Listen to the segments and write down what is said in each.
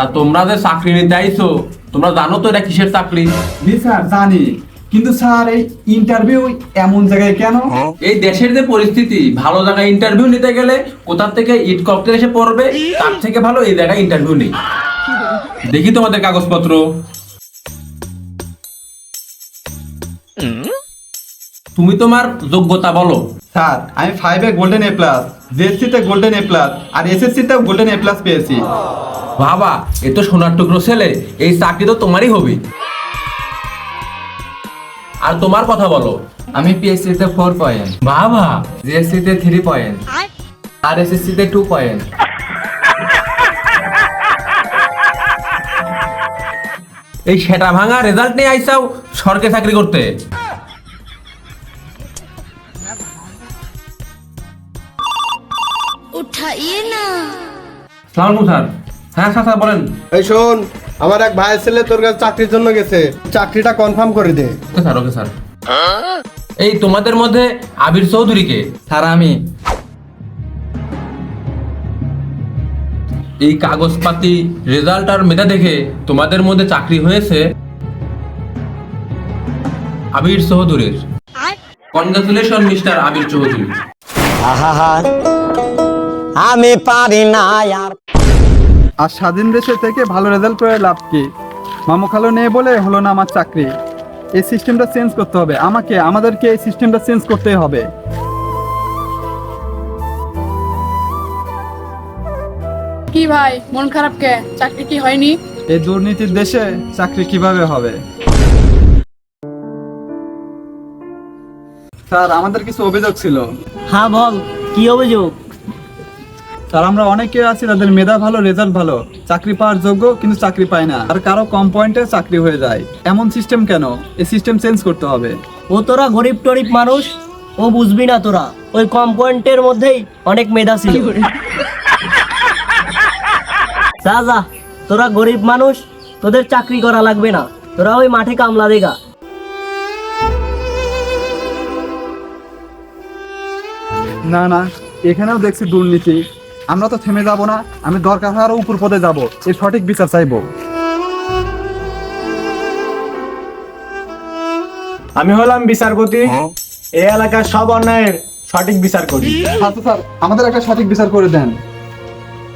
তা তোমরা যে চাকরি নিতে আইছো তোমরা জানো তো এটা কিসের চাকরি? জি স্যার জানি। কিন্তু স্যার এই ইন্টারভিউ এমন জায়গায় কেন? এই দেশের যে পরিস্থিতি ভালো জায়গায় ইন্টারভিউ নিতে গেলে কোথা থেকে ইট ককটেল এসে পড়বে তার থেকে ভালো এই জায়গায় ইন্টারভিউ নেই। দেখি তোমাদের কাগজপত্র। তুমি তোমার যোগ্যতা বলো। স্যার আমি ফাইভে গোল্ডেন এ প্লাস জেএসসিতে গোল্ডেন এ প্লাস আর এসএসসিতেও গোল্ডেন এ প্লাস পেয়েছি। বাবা এ তো সোনার টুকরো ছেলে এই চাকরি তো তোমারই হবে। আর তোমার কথা বলো। আমি পিএসসি তে ফোর পয়েন্ট বাবা। জিএসসি তে থ্রি পয়েন্ট আর এসএসসি তে টু পয়েন্ট এই সেটা ভাঙা রেজাল্ট নিয়ে আইসাও সরকারি চাকরি করতে। ইয়ে হ্যাঁ, এই শোন আমার এক ভাইয়ের ছেলে তোর কাছে চাকরির জন্য গেছে। চাকরিটা কনফার্ম করে দে। Sir okay sir. এই তোমাদের মধ্যে আবির চৌধুরীকে স্যার আমি। এই কাগজপাতি রেজাল্ট আর মেধা দেখে তোমাদের মধ্যে চাকরি হয়েছে আবির চৌধুরীর। Congratulation mister Abir Chowdhury. আহা আমি পারি না আর আর স্বাধীন দেশে থেকে ভালো রেজাল্ট করে লাভ কি? মামু খালো নেই বলে হলো না আমার চাকরি। এই সিস্টেমটা চেঞ্জ করতে হবে। আমাকে আমাদেরকে এই সিস্টেমটা চেঞ্জ করতেই হবে। কি ভাই মন খারাপ কে? চাকরি কি হয়নি? এই দুর্নীতির দেশে চাকরি কীভাবে হবে? স্যার আমাদের কিছু অভিযোগ ছিল। হ্যাঁ বল কি অভিযোগ? স্যার আমরা অনেকে আছি তাদের মেধা ভালো রেজাল্ট ভালো। চাকরি পাওয়ার যোগ্য কিন্তু চাকরি পায় না। আর কারও কম পয়েন্টে চাকরি হয়ে যায়। এমন সিস্টেম কেন? এই সিস্টেম চেঞ্জ করতে হবে। ও তোরা গরিব টরিব মানুষ? ও বুঝবি না তোরা। ওই কম পয়েন্টের মধ্যেই অনেক মেধা ছিল। যা যা। তোরা গরিব মানুষ তোদের চাকরি করা লাগবে না। তোরা ওই মাঠে কামলা দেগা। না না এখানেও দেখছি দুর্নীতি। আমরা তো থেমে যাব না আমি দরকার হয় আরও উপর পদে যাব। এই সঠিক বিচার চাইব। আমি হলাম বিচারপতি। এই এলাকার সব অন্যায়ের সঠিক বিচার করি। আচ্ছা স্যার আমাদের একটা সঠিক বিচার করে দেন।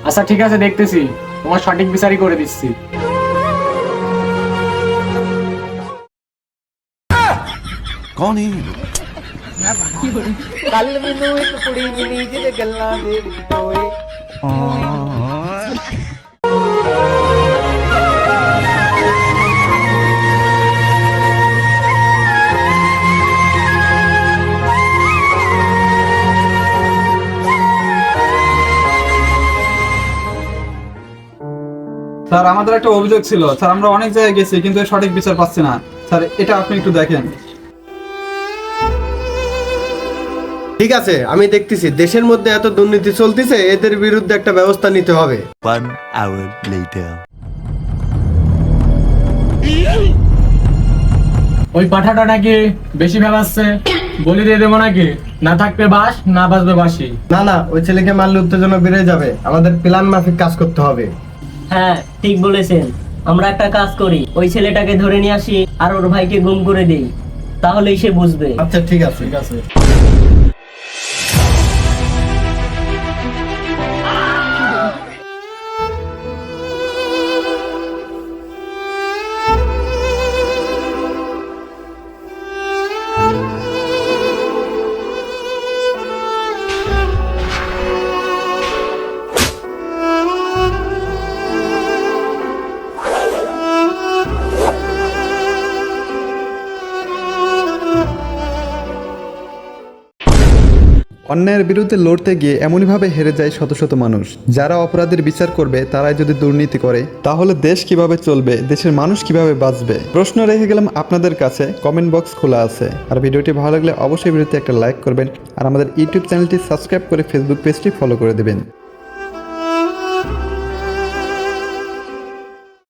আচ্ছা ঠিক আছে দেখতেছি। তোমার সঠিক বিচারই করে দিচ্ছি। স্যার, আমাদের একটা অভিযোগ ছিল। স্যার, আমরা অনেক জায়গায় গেছি, কিন্তু সঠিক বিচার পাচ্ছি না। স্যার, এটা আপনি একটু দেখেন। ঠিক আছে আমি দেখতেছি। দেশের মধ্যে এত দুর্নীতি চলতেছে এদের বিরুদ্ধে একটা ব্যবস্থা নিতে হবে। One hour later. ওই পাঠাটা নাকি বেশি ভেবাচ্ছে? বলি দিয়ে দেবো নাকি? না থাকবে বাস না বাজবে বাসি না না ওই ছেলেকে মারলে উত্তেজনা বেড়ে যাবে। আমাদের প্ল্যান মাফিক কাজ করতে হবে। হ্যাঁ ঠিক বলেছেন। আমরা একটা কাজ করি ওই ছেলেটাকে ধরে নিয়ে আসি আর ওর ভাইকে গুম করে দেই। তাহলেই সে বুঝবে। আচ্ছা ঠিক আছে ঠিক আছে। অন্যায়ের বিরুদ্ধে লড়তে গিয়ে এমনইভাবে হেরে যায় শত শত মানুষ। যারা অপরাধের বিচার করবে, তারাই যদি দুর্নীতি করে, তাহলে দেশ কীভাবে চলবে, দেশের মানুষ কীভাবে বাঁচবে? প্রশ্ন রেখে গেলাম আপনাদের কাছে কমেন্ট বক্স খোলা আছে। আর ভিডিওটি ভালো লাগলে অবশ্যই ভিডিওতে একটা লাইক করবেন, আর আমাদের ইউটিউব চ্যানেলটি সাবস্ক্রাইব করে ফেসবুক পেজটি ফলো করে দেবেন।